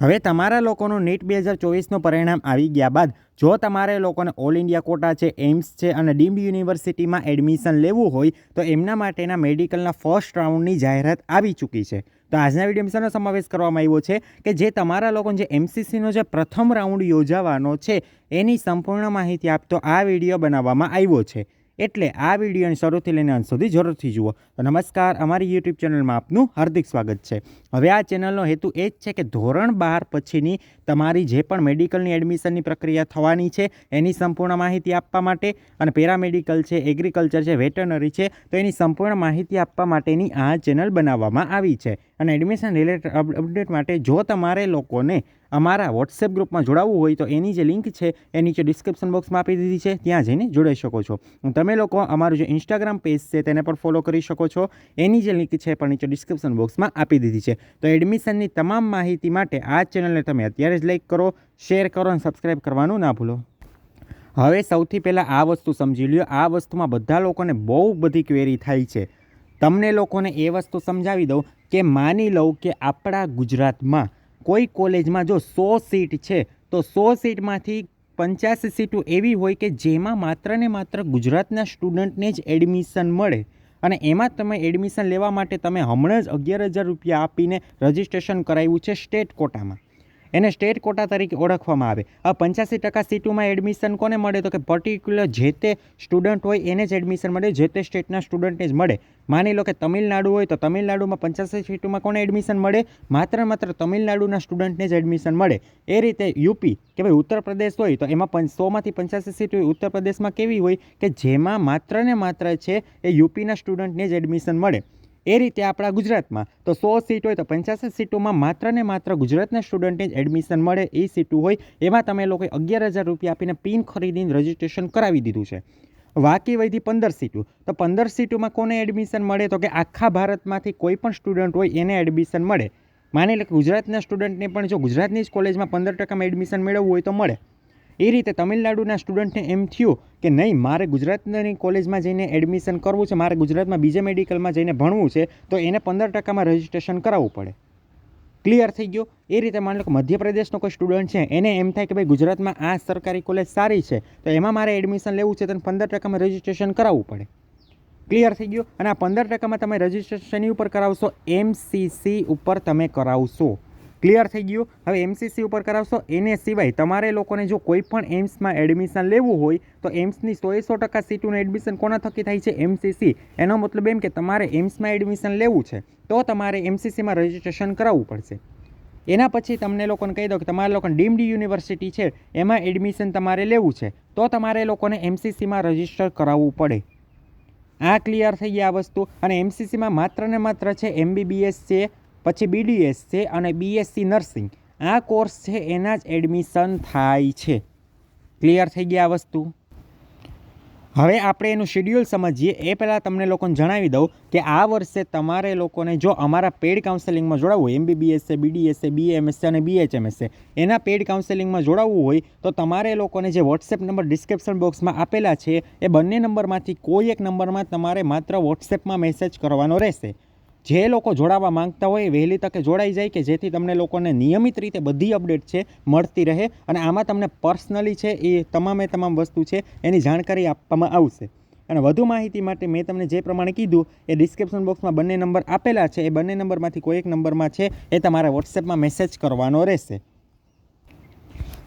હવે તમારા લોકોનું નીટ બે હજાર ચોવીસનું પરિણામ આવી ગયા બાદ જો તમારે લોકોને ઓલ ઇન્ડિયા કોટા છે એમ્સ છે અને ડીમ્ડ યુનિવર્સિટીમાં એડમિશન લેવું હોય તો એમના માટેના મેડિકલના ફર્સ્ટ રાઉન્ડની જાહેરાત આવી ચૂકી છે. તો આજના વીડિયો સમાવેશ કરવામાં આવ્યો છે કે જે તમારા લોકોને જે એમસીસીનો જે પ્રથમ રાઉન્ડ યોજાવાનો છે, એની સંપૂર્ણ માહિતી આપતો આ વીડિયો બનાવવામાં આવ્યો છે. એટલે આ વિડીયોની શરૂથી લઈને અંત સુધી જરૂરથી જુઓ. તો નમસ્કાર, અમારી યુટ્યુબ ચેનલમાં આપનું હાર્દિક સ્વાગત છે. હવે આ ચેનલનો હેતુ એ જ છે કે ધોરણ બાર પછીની તમારી જે પણ મેડિકલની એડમિશનની પ્રક્રિયા થવાની છે, એની સંપૂર્ણ માહિતી આપવા માટે, અને પેરામેડિકલ છે, એગ્રીકલ્ચર છે, વેટરનરી છે, તો એની સંપૂર્ણ માહિતી આપવા માટેની આ ચેનલ બનાવવામાં આવી છે. અને એડમિશન રિલેટેડ અપડેટ માટે જો તમારે લોકોને અમારા વોટ્સએપ ગ્રુપમાં જોડાવવું હોય તો એની જે લિંક છે એ નીચે ડિસ્ક્રિપ્શન બોક્સમાં આપી દીધી છે. ત્યાં જઈને જોડાઈ શકો છો. તમે લોકો અમારું જે ઇન્સ્ટાગ્રામ પેજ છે તેને પણ ફોલો કરી શકો છો. એની જે લિંક છે પણ નીચે ડિસ્ક્રિપ્શન બોક્સમાં આપી દીધી છે. તો એડમિશનની તમામ માહિતી માટે આ ચેનલને તમે અત્યારે જ લાઈક કરો શેર કરો અને સબસ્ક્રાઈબ કરવાનું ના ભૂલો. હવે સૌથી પહેલાં આ વસ્તુ સમજી લ્યો. આ વસ્તુમાં બધા લોકોને બહુ બધી ક્વેરી થાય છે. તમને લોકોને એ વસ્તુ સમજાવી દઉં કે માની લઉં કે આપણા ગુજરાતમાં કોઈ કોલેજમાં જો સો સીટ છે, તો સો સીટમાંથી પંચ્યાસી સીટો એવી હોય કે જેમાં માત્ર ને માત્ર ગુજરાતના સ્ટુડન્ટને જ એડમિશન મળે. અને એમાં તમે એડમિશન લેવા માટે તમે હમણાં જ અગિયાર હજાર રૂપિયા આપીને રજિસ્ટ્રેશન કરાવ્યું છે સ્ટેટ કોટામાં. એને સ્ટેટ કોટા તરીકે ઓળખવામાં આવે. આ પંચ્યાસી ટકા સીટોમાં એડમિશન કોને મળે? તો કે પર્ટિક્યુલર જે તે સ્ટુડન્ટ હોય એને જ એડમિશન મળે, જે તે સ્ટેટના સ્ટુડન્ટને જ મળે. માની લો કે તમિલનાડુ હોય તો તમિલનાડુમાં પંચ્યાસી સીટોમાં કોને એડમિશન મળે? માત્ર માત્ર તમિલનાડુના સ્ટુડન્ટને જ એડમિશન મળે. એ રીતે યુપી કે ભાઈ ઉત્તર પ્રદેશ હોય તો એમાં પં સોમાંથી પંચ્યાસી સીટ હોય ઉત્તર પ્રદેશમાં કેવી હોય? કે જેમાં માત્ર ને માત્ર છે એ યુપીના સ્ટુડન્ટને જ એડમિશન મળે. એ રીતે આપણા ગુજરાતમાં તો સો સીટ હોય તો પંચ્યાસી સીટોમાં માત્ર ને માત્ર ગુજરાતના સ્ટુડન્ટને જ એડમિશન મળે એ સીટો હોય એમાં તમે લોકોએ અગિયાર હજાર રૂપિયા આપીને પિન ખરીદીને રજિસ્ટ્રેશન કરાવી દીધું છે. વાકી વૈધી પંદર સીટો. તો પંદર સીટોમાં કોને એડમિશન મળે? તો કે આખા ભારતમાંથી કોઈ પણ સ્ટુડન્ટ હોય એને એડમિશન મળે. માની લે કે ગુજરાતના સ્ટુડન્ટને પણ જો ગુજરાતની જ કોલેજમાં પંદર ટકામાં એડમિશન મેળવવું હોય તો મળે. એ રીતે તમિલનાડુના સ્ટુડન્ટને એમ થયું કે નહીં, મારે ગુજરાતની કોલેજમાં જઈને એડમિશન કરવું છે, મારે ગુજરાતમાં બીજા મેડિકલમાં જઈને ભણવું છે, તો એને પંદર ટકામાં રજિસ્ટ્રેશન કરાવવું પડે. ક્લિયર થઈ ગયો? એ રીતે માની લો કે મધ્યપ્રદેશનો કોઈ સ્ટુડન્ટ છે, એને એમ થાય કે ભાઈ ગુજરાતમાં આ સરકારી કોલેજ સારી છે, તો એમાં મારે એડમિશન લેવું છે તો પંદર ટકામાં રજિસ્ટ્રેશન કરાવવું પડે. ક્લિયર થઈ ગયું? અને આ પંદર ટકામાં તમે રજિસ્ટ્રેશન ઉપર કરાવશો એમસીસી ઉપર તમે કરાવશો. ક્લિયર થઈ ગયું. હવે એમસીસી ઉપર કરાવશો. એને સિવાય તમારે લોકોને જો કોઈ પણ એમ્સમાં એડમિશન લેવું હોય, તો એમ્સની સોએ સો ટકા સીટોનું એડમિશન કોના થકી થાય છે? એમસીસી એનો મતલબ એમ કે તમારે એમ્સમાં એડમિશન લેવું છે, તો તમારે એમસીસીમાં રજિસ્ટ્રેશન કરાવવું પડશે. એના પછી તમને લોકોને કહી દો કે તમારા લોકોને ડીમ્ડ યુનિવર્સિટી છે, એમાં એડમિશન તમારે લેવું છે, તો તમારે લોકોને એમસીસીમાં રજિસ્ટર કરાવવું પડે. આ ક્લિયર થઈ ગયા આ વસ્તુ. અને એમસીસીમાં માત્ર ને માત્ર છે એમબીબીએસ છે પછી બીડીએસ છે અને બીએસસી નર્સિંગ આ કોર્સ છે, એના જ એડમિશન થાય છે. ક્લિયર થઈ ગયા વસ્તુ? હવે આપણે એનું શેડ્યુલ સમજીએ. એ પહેલાં તમને લોકોને જણાવી દઉં કે આ વર્ષે તમારે લોકોને જો અમારા પેડ કાઉન્સેલિંગમાં જોડાવવું હોય એમબીબીએસ છે બીડીએસ છે બીએમએસ છે અને બીએચએમએસ છે એના પેડ કાઉન્સેલિંગમાં જોડાવવું હોય, તો તમારે લોકોને જે વોટ્સએપ નંબર ડિસ્ક્રિપ્શન બોક્સમાં આપેલા છે, એ બંને નંબરમાંથી કોઈ એક નંબરમાં તમારે માત્ર વોટ્સએપમાં મેસેજ કરવાનો રહેશે. જે લોકો જોડાવા માંગતા હોય વહેલી તકે જોડાઈ જાય કે જેથી તમને લોકોને નિયમિત રીતે બધી અપડેટ છે, મળતી રહે અને આમાં તમને પર્સનલી છે એ તમામે તમામ વસ્તુ છે એની જાણકારી આપવામાં આવશે. અને વધુ માહિતી માટે મેં તમને જે પ્રમાણે કીધું એ ડિસ્ક્રિપ્શન બોક્સમાં બંને નંબર આપેલા છે. એ બંને નંબરમાંથી કોઈ એક નંબરમાં છે એ તમારે વોટ્સએપમાં મેસેજ કરવાનો રહેશે.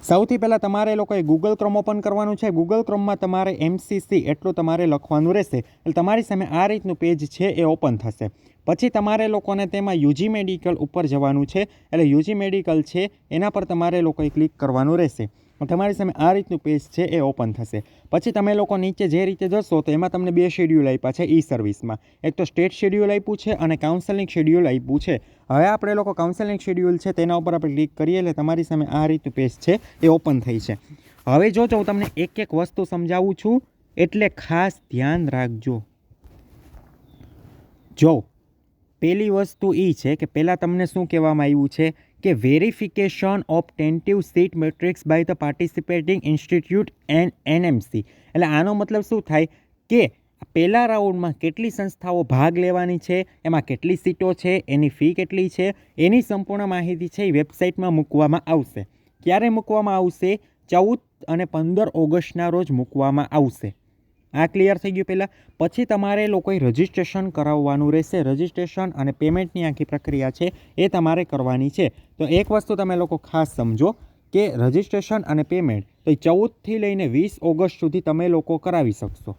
સૌથી પહેલાં તમારે લોકોએ ગૂગલ ક્રોમ ઓપન કરવાનું છે. ગૂગલ ક્રોમમાં તમારે એમસીસી એટલું તમારે લખવાનું રહેશે. એટલે તમારી સામે આ રીતનું પેજ છે એ ઓપન થશે. પછી તમારે લોકોને તેમાં યુજી મેડિકલ ઉપર જવાનું છે. એટલે યુજી મેડિકલ છે, એના પર તમારે લોકોએ ક્લિક કરવાનું રહેશે. તમારી સામે આ રીતનું પેજ છે એ ઓપન થશે. પછી તમે લોકો નીચે જે રીતે જશો તો એમાં તમને બે શેડ્યુલ આપ્યા છે ઈ સર્વિસમાં. એક તો સ્ટેટ શેડ્યુલ આપ્યું છે અને કાઉન્સેલિંગ શેડ્યુલ આપ્યું છે. હવે આપણે લોકો કાઉન્સેલિંગ શેડ્યુલ છે તેના ઉપર આપણે ક્લિક કરીએ એટલે તમારી સામે આ રીતનું પેજ છે એ ઓપન થઈ છે. હવે જો હું તમને એક એક વસ્તુ સમજાવું છું એટલે ખાસ ધ્યાન રાખજો. જો પહેલી વસ્તુ એ છે કે પહેલાં તમને શું કહેવામાં આવ્યું છે? કે verification of tentative seat matrix by the participating institute and NMC. એટલે આનો મતલબ શું થાય કે પહેલા રાઉન્ડમાં કેટલી સંસ્થાઓ ભાગ લેવાની છે, એમાં કેટલી સીટો છે, એની ફી કેટલી છે, એની સંપૂર્ણ માહિતી છે એ વેબસાઇટમાં મૂકવામાં આવશે. ક્યારે મૂકવામાં આવશે? ચૌદ અને પંદર ઓગસ્ટના રોજ મૂકવામાં આવશે. આ ક્લિયર થઈ ગયું પહેલાં. પછી તમારે લોકોએ રજિસ્ટ્રેશન કરાવવાનું રહેશે. રજિસ્ટ્રેશન અને પેમેન્ટની આખી પ્રક્રિયા છે એ તમારે કરવાની છે. તો એક વસ્તુ તમે લોકો ખાસ સમજો કે રજિસ્ટ્રેશન અને પેમેન્ટ તો એ ચૌદથી લઈને વીસ ઓગસ્ટ સુધી તમે લોકો કરાવી શકશો.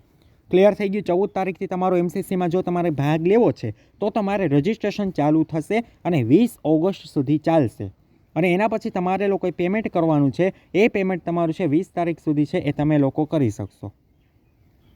ક્લિયર થઈ ગયું? ચૌદ તારીખથી તમારો એમસીસીમાં જો તમારે ભાગ લેવો છે, તો તમારે રજિસ્ટ્રેશન ચાલુ થશે અને વીસ ઓગસ્ટ સુધી ચાલશે. અને એના પછી તમારે લોકોએ પેમેન્ટ કરવાનું છે. એ પેમેન્ટ તમારું છે વીસ તારીખ સુધી છે, એ તમે લોકો કરી શકશો.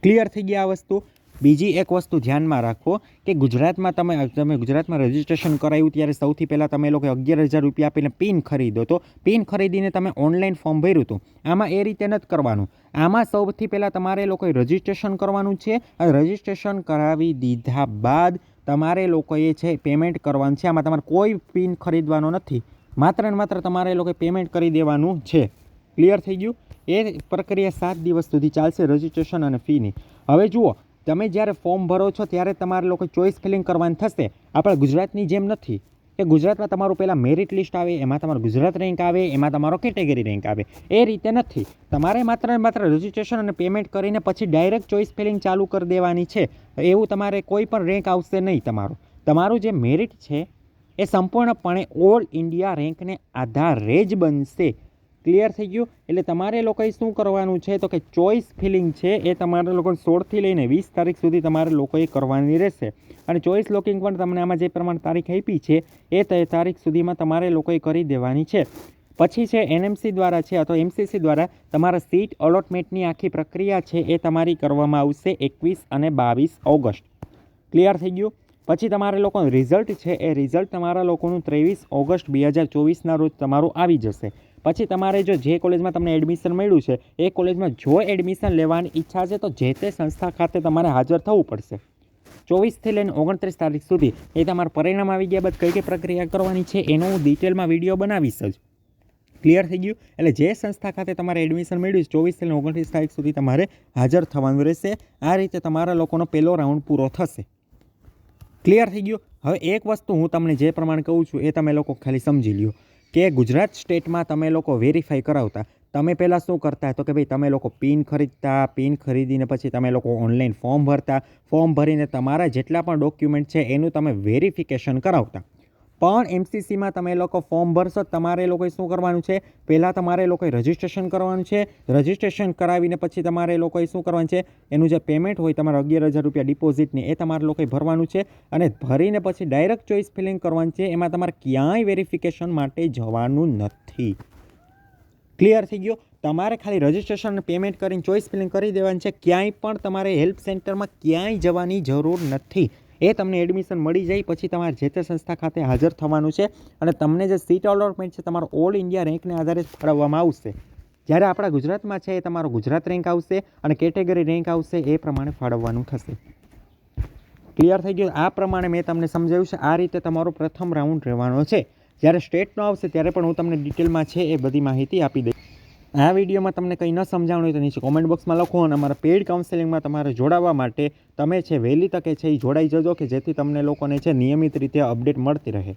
ક્લિયર થઈ ગયા આ વસ્તુ. બીજી એક વસ્તુ ધ્યાનમાં રાખો કે ગુજરાતમાં તમે તમે ગુજરાતમાં રજિસ્ટ્રેશન કરાવ્યું ત્યારે સૌથી પહેલાં તમે લોકો અગિયાર હજાર રૂપિયા આપીને પિન ખરીદો તો પિન ખરીદીને તમે ઓનલાઈન ફોર્મ ભર્યું હતું. આમાં એ રીતે નથી કરવાનું. આમાં સૌથી પહેલાં તમારે લોકોએ રજિસ્ટ્રેશન કરવાનું છે અને રજિસ્ટ્રેશન કરાવી દીધા બાદ તમારે લોકોએ છે પેમેન્ટ કરવાનું છે. આમાં તમારે કોઈ પિન ખરીદવાનો નથી. માત્ર ને માત્ર તમારે લોકોએ પેમેન્ટ કરી દેવાનું છે. ક્લિયર થઈ ગયું? એ પ્રક્રિયા સાત દિવસ સુધી ચાલશે રજિસ્ટ્રેશન અને ફીની હવે જુઓ, તમે જ્યારે ફોર્મ ભરો છો ત્યારે તમારે લોકો ચોઈસ ફિલિંગ કરવાની થશે. આપણા ગુજરાતની જેમ નથી. કે ગુજરાતમાં તમારું પહેલાં મેરિટ લિસ્ટ આવે, એમાં તમારું ગુજરાત રેન્ક આવે, એમાં તમારો કેટેગરી રેન્ક આવે. એ રીતે નથી. તમારે માત્ર ને માત્ર રજિસ્ટ્રેશન અને પેમેન્ટ કરીને પછી ડાયરેક્ટ ચોઈસ ફિલિંગ ચાલુ કરી દેવાની છે. એવું તમારે કોઈ પણ રેન્ક આવશે નહીં તમારું. તમારું જે મેરિટ છે, એ સંપૂર્ણપણે ઓલ ઇન્ડિયા રેન્કને આધારે જ બનશે. ક્લિયર થઈ ગયું. એટલે તમારે લોકોએ શું કરવાનું છે? તો કે ચોઈસ ફિલિંગ છે એ તમારે લોકો સોળથી લઈને વીસ તારીખ સુધી તમારે લોકોએ કરવાની રહેશે. અને ચોઈસ લોકિંગ પણ તમને આમાં જે પ્રમાણે તારીખ આપી છે, એ તારીખ સુધીમાં તમારે લોકોએ કરી દેવાની છે. પછી છે એનએમસી દ્વારા છે અથવા એમસીસી દ્વારા તમારા સીટ અલોટમેન્ટની આખી પ્રક્રિયા છે એ તમારી કરવામાં આવશે એકવીસ અને બાવીસ ઓગસ્ટ. ક્લિયર થઈ ગયું? પછી તમારે લોકોનું રિઝલ્ટ છે એ રિઝલ્ટ તમારા લોકોનું ત્રેવીસ ઓગસ્ટ બે હજાર ચોવીસના રોજ તમારું આવી જશે. પછી તમારે જો જે કોલેજમાં તમને એડમિશન મળ્યું છે, એ કોલેજમાં જો એડમિશન લેવાની ઈચ્છા છે, તો જે તે સંસ્થા ખાતે તમારે હાજર થવું પડશે. ચોવીસથી લઈને ઓગણત્રીસ તારીખ સુધી એ તમારું પરિણામ આવી ગયા બાદ કઈ કઈ પ્રક્રિયા કરવાની છે, એનો હું ડિટેલમાં વીડિયો બનાવીશ જ. ક્લિયર થઈ ગયું? એટલે જે સંસ્થા ખાતે તમારે એડમિશન મળ્યું છે, ચોવીસથી લઈને ઓગણત્રીસ તારીખ સુધી તમારે હાજર થવાનું રહેશે. આ રીતે તમારા લોકોનો પહેલો રાઉન્ડ પૂરો થશે. ક્લિયર થઈ ગયું? હવે એક વસ્તુ હું તમને જે પ્રમાણે કહું છું, એ તમે લોકો ખાલી સમજી લ્યો. કે ગુજરાત સ્ટેટમાં તમે લોકો વેરીફાઈ કરાવતા, તમે પહેલાં શું કરતા? તો કે ભાઈ, તમે લોકો પિન ખરીદતા, પિન ખરીદીને પછી તમે લોકો ઓનલાઈન ફોર્મ ભરતા. ફોર્મ ભરીને તમારા જેટલા પણ ડોક્યુમેન્ટ છે, એનું તમે વેરિફિકેશન કરાવતા. પણ એમસીસીમાં તમે લોકો ફોર્મ ભરશો તમારે લોકોએ શું કરવાનું છે? પહેલાં તમારે લોકોએ રજિસ્ટ્રેશન કરવાનું છે. રજિસ્ટ્રેશન કરાવીને પછી તમારે લોકોએ શું કરવાનું છે? એનું જે પેમેન્ટ હોય તમારે અગિયાર હજાર રૂપિયા ડિપોઝિટની એ તમારે લોકોએ ભરવાનું છે અને ભરીને પછી ડાયરેક્ટ ચોઈસ ફિલિંગ કરવાનું છે. એમાં તમારે ક્યાંય વેરિફિકેશન માટે જવાનું નથી. ક્લિયર થઈ ગયો? તમારે ખાલી રજિસ્ટ્રેશન પેમેન્ટ કરીને ચોઈસ ફિલિંગ કરી દેવાનું છે. ક્યાંય પણ તમારે હેલ્પ સેન્ટરમાં ક્યાંય જવાની જરૂર નથી. એ તમને એડમિશન મળી જાય, પછી તમારે જે તે સંસ્થા ખાતે હાજર થવાનું છે અને તમને જે સીટ અલોટમેન્ટ છે તમારો ઓલ ઇન્ડિયા રેન્કને આધારે ફાળવવામાં આવશે. જ્યારે આપણા ગુજરાતમાં છે એ તમારો ગુજરાત રેન્ક આવશે અને કેટેગરી રેન્ક આવશે એ પ્રમાણે ફાળવવાનું થશે. ક્લિયર થઈ ગયું? આ પ્રમાણે મેં તમને સમજાવ્યું છે. આ રીતે તમારો પ્રથમ રાઉન્ડ રહેવાનો છે. જ્યારે સ્ટેટનો આવશે ત્યારે પણ હું તમને ડિટેલમાં છે એ બધી માહિતી આપી દઈશ. આ વિડીયોમાં તમને કંઈ ન સમજાવવાનું હોય તો નીચે કોમેન્ટ બોક્સમાં લખો અને અમારા પેઇડ કાઉન્સેલિંગમાં તમારે જોડાવા માટે તમે છે, વહેલી તકે છે, એ જોડાઈ જજો કે જેથી તમને લોકોને છે, નિયમિત રીતે અપડેટ મળતી રહે.